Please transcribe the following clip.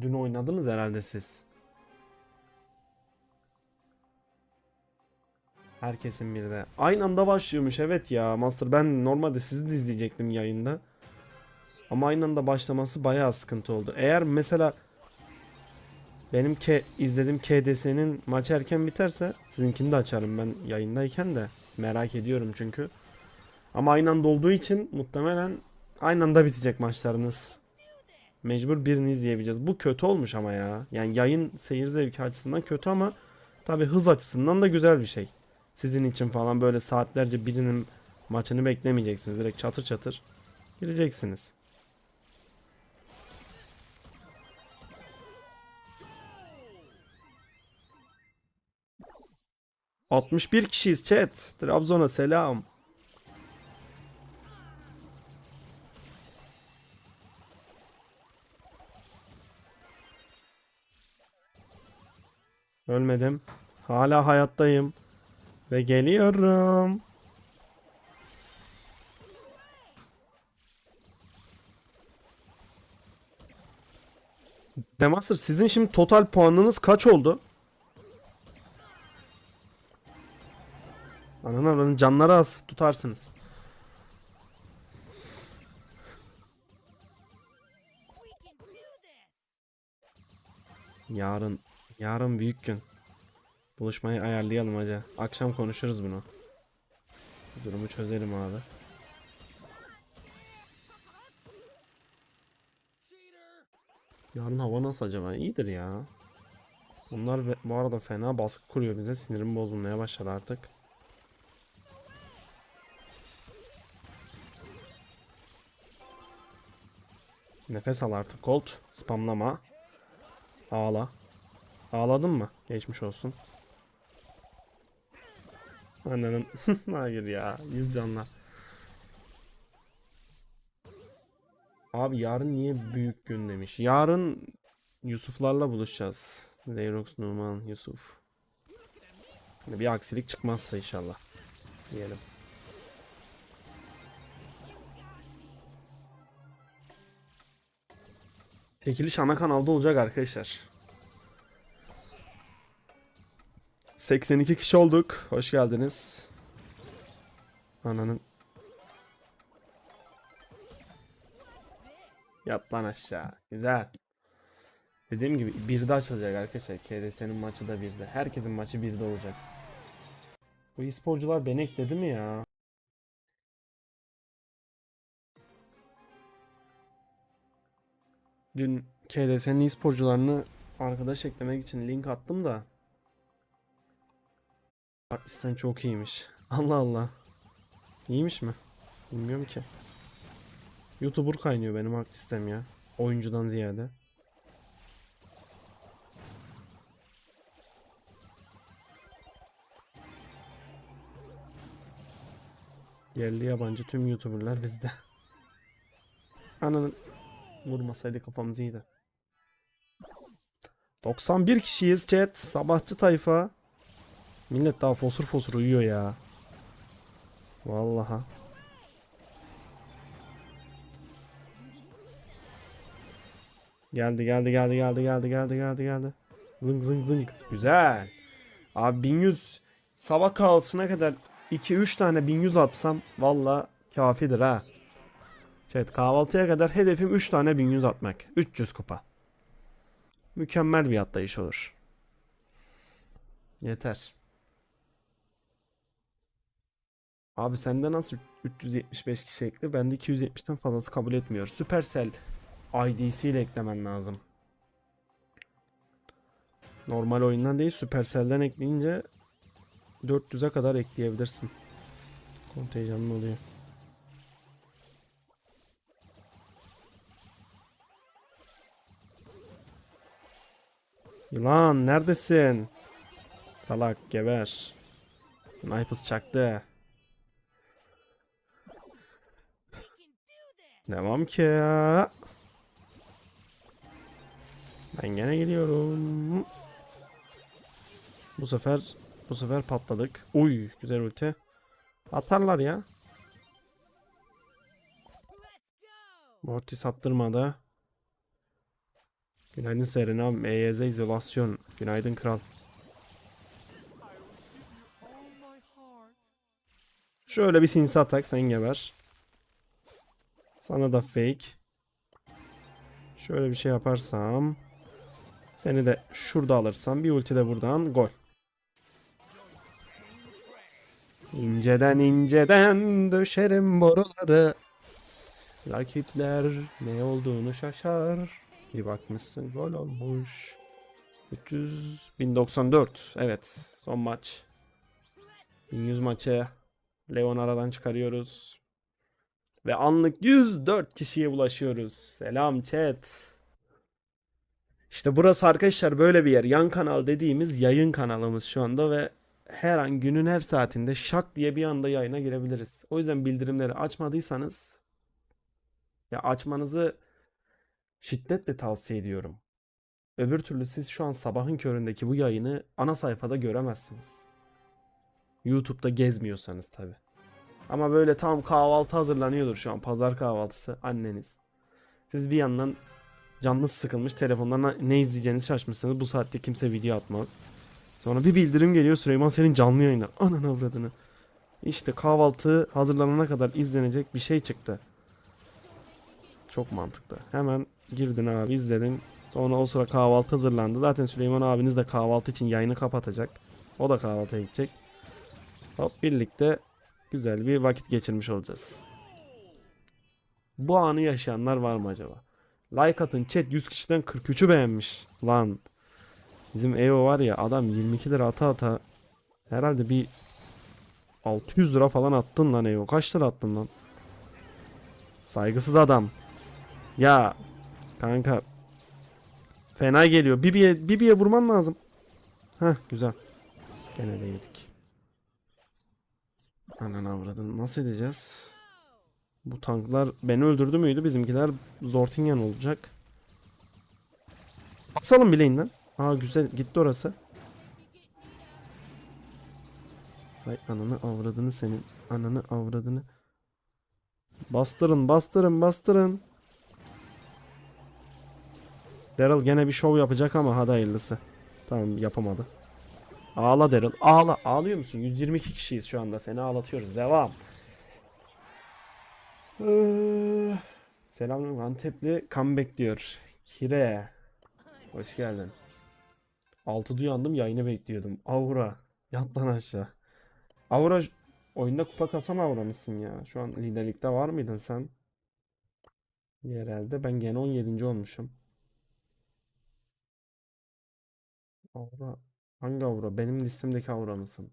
Dün oynadınız herhalde siz. Herkesin bir de. Aynı anda başlıyormuş evet ya. Master ben normalde sizi de izleyecektim yayında. Ama aynı anda başlaması bayağı sıkıntı oldu. Eğer mesela benim ke izlediğim KDS'nin maç erken biterse sizinkini de açarım ben yayındayken de. Merak ediyorum çünkü. Ama aynı anda olduğu için muhtemelen aynı anda bitecek maçlarınız. Mecbur birini izleyebileceğiz. Bu kötü olmuş ama ya. Yani yayın seyir zevki açısından kötü ama tabi hız açısından da güzel bir şey. Sizin için falan böyle saatlerce birinin maçını beklemeyeceksiniz. Direkt çatır çatır gireceksiniz. ...61 kişiyiz chat. Trabzon'a selam. Ölmedim. Hala hayattayım. Ve geliyorum. Demaster sizin şimdi total puanınız kaç oldu? Ananı avradını canları az tutarsınız. Yarın yarın büyük gün. Buluşmayı ayarlayalım hacı. Akşam konuşuruz bunu. Durumu çözelim abi. Yarın hava nasıl acaba? İyidir ya. Bunlar bu arada fena baskı kuruyor bize. Sinirim bozulmaya başladı artık. Nefes al artık Colt. Spamlama. Ağla. Ağladın mı? Geçmiş olsun. Ananın. Hayır ya. Yüz canlar. Abi yarın niye büyük gün demiş. Yarın Yusuflarla buluşacağız. Leyrox, Numan, Yusuf. Yani bir aksilik çıkmazsa inşallah. Diyelim. Çekiliş ana kanalda olacak arkadaşlar. 82 kişi olduk. Hoş geldiniz. Ananın. Yat lan aşağı. Güzel. Dediğim gibi birde açılacak arkadaşlar. KDS'nin maçı da birde. Herkesin maçı birde olacak. Bu e-sporcular beni ekledi mi ya? Dün KDS'nin e-sporcularını arkadaş eklemek için link attım da Artisten çok iyiymiş. Allah Allah. İyiymiş mi? Bilmiyorum ki. YouTuber kaynıyor benim artistem ya. Oyuncudan ziyade. Yerli yabancı tüm YouTuber'lar bizde. Ananın vurmasaydı kafamız iyiydi. 91 kişiyiz chat. Sabahçı tayfa. Millet daha fosur fosur uyuyor ya. Vallaha. Geldi geldi geldi geldi geldi geldi geldi geldi. Zıng zıng zıng. Güzel. Abi 1100 sabah kahvaltısına kadar 2-3 tane 1100 atsam valla kafidir ha. Evet kahvaltıya kadar hedefim 3 tane 1100 atmak. 300 kupa. Mükemmel bir atlayış olur. Yeter. Abi sende nasıl 375 kişi ekli? Bende 270'ten fazlası kabul etmiyor. Supercell ID'si ile eklemen lazım. Normal oyundan değil Supercell'den ekleyince 400'e kadar ekleyebilirsin. Kontenjanlı oluyor. Yılan neredesin? Salak geber. Snipers çaktı. Devam ki. Ben gene geliyorum. Bu sefer bu sefer patladık. Uy güzel ulti. Atarlar ya. Mortis attırmadı. Günaydın Serenam. EYZ izolasyon. Günaydın kral. Şöyle bir sinsi atak sen geber. Sana da fake. Şöyle bir şey yaparsam. Seni de şurada alırsam bir ulti de buradan gol. İnceden inceden döşerim boruları. Rakipler ne olduğunu şaşar. Bir bakmışsın gol olmuş. 300 1094. Evet, son maç. 1100 maçı Leon aradan çıkarıyoruz. Ve anlık 104 kişiye ulaşıyoruz. Selam chat. İşte burası arkadaşlar böyle bir yer. Yan kanal dediğimiz yayın kanalımız şu anda ve her an günün her saatinde şak diye bir anda yayına girebiliriz. O yüzden bildirimleri açmadıysanız ya açmanızı şiddetle tavsiye ediyorum. Öbür türlü siz şu an sabahın köründeki bu yayını ana sayfada göremezsiniz. YouTube'da gezmiyorsanız tabi. Ama böyle tam kahvaltı hazırlanıyordur şu an. Pazar kahvaltısı anneniz. Siz bir yandan canınız sıkılmış telefondan ne izleyeceğinizi şaşmışsınız. Bu saatte kimse video atmaz. Sonra bir bildirim geliyor Süleyman senin canlı yayında. Anan avradını. İşte kahvaltı hazırlanana kadar izlenecek bir şey çıktı. Çok mantıklı. Hemen girdin abi izledin. Sonra o sıra kahvaltı hazırlandı. Zaten Süleyman abiniz de kahvaltı için yayını kapatacak. O da kahvaltıya gidecek. Hop birlikte güzel bir vakit geçirmiş olacağız. Bu anı yaşayanlar var mı acaba? Like atın chat 100 kişiden 43'ü beğenmiş. Lan. Bizim EO var ya adam 22 lira ata ata herhalde bir 600 lira falan attın lan EO. Kaç lira attın lan? Saygısız adam. Ya kanka fena geliyor. Bibi'ye Bibi'ye vurman lazım. Heh güzel. Gene de yedik. Anan avradın nasıl edeceğiz? Bu tanklar beni öldürdü müydü? Bizimkiler Zortingen olacak. Basalım bileğinden. Aa güzel gitti orası. Ay ananı avradını senin. Ananı avradını. Bastırın bastırın bastırın. Daryl gene bir şov yapacak ama hadi hayırlısı. Tamam yapamadı. Ağla Daryl. Ağla. Ağlıyor musun? 122 kişiyiz şu anda. Seni ağlatıyoruz. Devam. Ee, Selam Antepli comeback diyor. Kire. Hoş geldin. 6'da uyandım yayını bekliyordum. Aura. Yat lan aşağı. Aura oyunda kupa kasan Aura mısın ya? Şu an liderlikte var mıydın sen? Yerelde ben gene 17. olmuşum. Aura. Hangi Aura? Benim listemdeki Aura mısın?